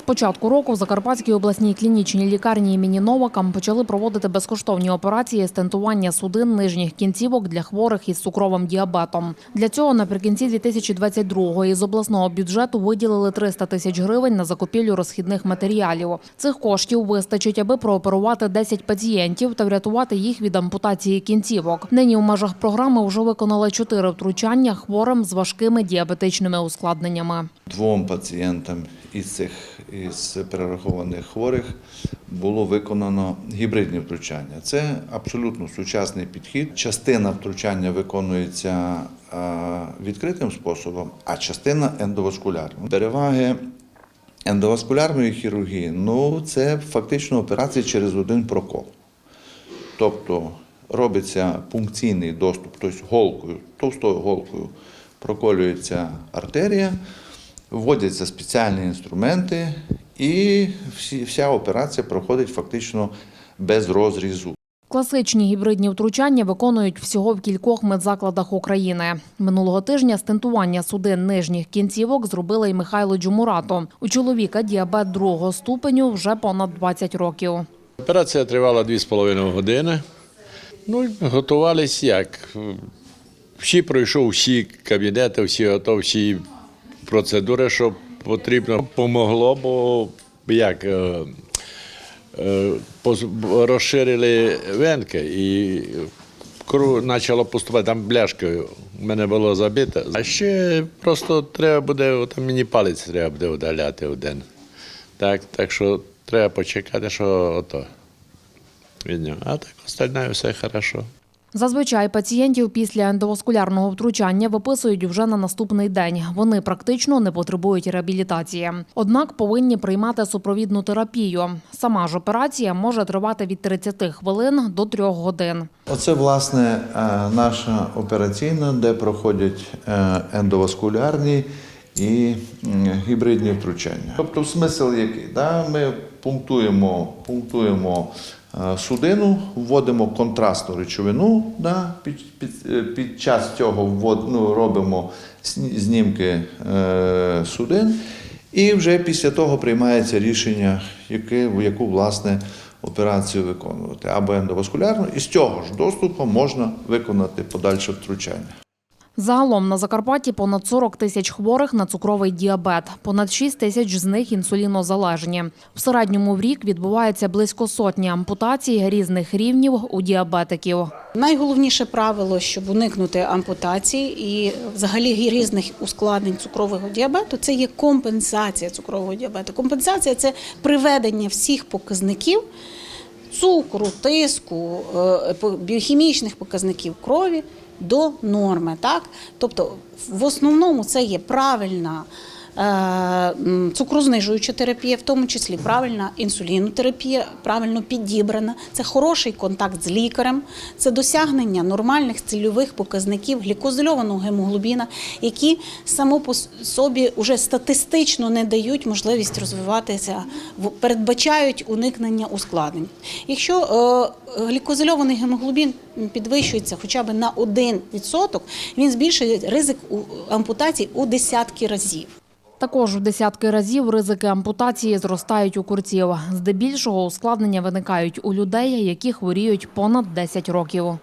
З початку року в Закарпатській обласній клінічній лікарні імені Новака почали проводити безкоштовні операції стентування судин нижніх кінцівок для хворих із цукровим діабетом. Для цього наприкінці 2022-го із обласного бюджету виділили 300 тисяч гривень на закупівлю розхідних матеріалів. Цих коштів вистачить, аби прооперувати 10 пацієнтів та врятувати їх від ампутації кінцівок. Нині у межах програми вже виконали чотири втручання хворим з важкими діабетичними ускладненнями. Двом пацієнтам із цих із перерахованих хворих було виконано гібридні втручання. Це абсолютно сучасний підхід. Частина втручання виконується відкритим способом, а частина ендоваскулярним. Переваги ендоваскулярної хірургії ну це фактично операція через один прокол. Тобто робиться пункційний доступ, тобто голкою, товстою голкою проколюється артерія, вводяться спеціальні інструменти, і всі, вся операція проходить фактично без розрізу. Класичні гібридні втручання виконують всього в кількох медзакладах України. Минулого тижня стентування судин нижніх кінцівок зробили й Михайло Джумурато. У чоловіка діабет другого ступеню вже понад 20 років. Операція тривала 2,5 години. Ну, і готувалися як. Всі пройшов всі кабінети, всі готові, всі процедури, що потрібно. Помогло, бо як е, е, розширили венки і кров почало поступати, там бляшкою в мене було забито. А ще просто треба буде, там мені палець треба буде удаляти один. Так, так що треба почекати, що ото від нього. А так остальне все хорошо. Зазвичай пацієнтів після ендоваскулярного втручання виписують вже на наступний день. Вони практично не потребують реабілітації. Однак повинні приймати супровідну терапію. Сама ж операція може тривати від 30 хвилин до 3 годин. Оце, власне, е, наша операційна, де проходять е, ендоваскулярні і гібридні втручання. Тобто, смисл який? Да? Ми пунктуємо, пунктуємо судину, вводимо контрастну речовину. Да? Під, під, е, під час цього ввод, ну, робимо знімки е, судин. І вже після того приймається рішення, яке, в яку власне операцію виконувати або ендоваскулярну, і з цього ж доступу можна виконати подальше втручання. Загалом на Закарпатті понад 40 тисяч хворих на цукровий діабет, понад 6 тисяч з них інсулінозалежні. В середньому в рік відбувається близько сотні ампутацій різних рівнів у діабетиків. Найголовніше правило, щоб уникнути ампутації і взагалі різних ускладнень цукрового діабету, це є компенсація цукрового діабету. Компенсація це приведення всіх показників цукру, тиску, е, біохімічних показників крові до норми. Так? Тобто, в основному це є правильна. Е, Цукрознижуюча терапія, в тому числі правильна інсулінотерапія, правильно підібрана. Це хороший контакт з лікарем, це досягнення нормальних цільових показників глікозильованого гемоглобіна, які само по собі вже статистично не дають можливість розвиватися, передбачають уникнення ускладнень. Якщо е, глікозильований гемоглобін підвищується хоча б на 1%, він збільшує ризик ампутацій у десятки разів. Також у десятки разів ризики ампутації зростають у курців. Здебільшого ускладнення виникають у людей, які хворіють понад 10 років.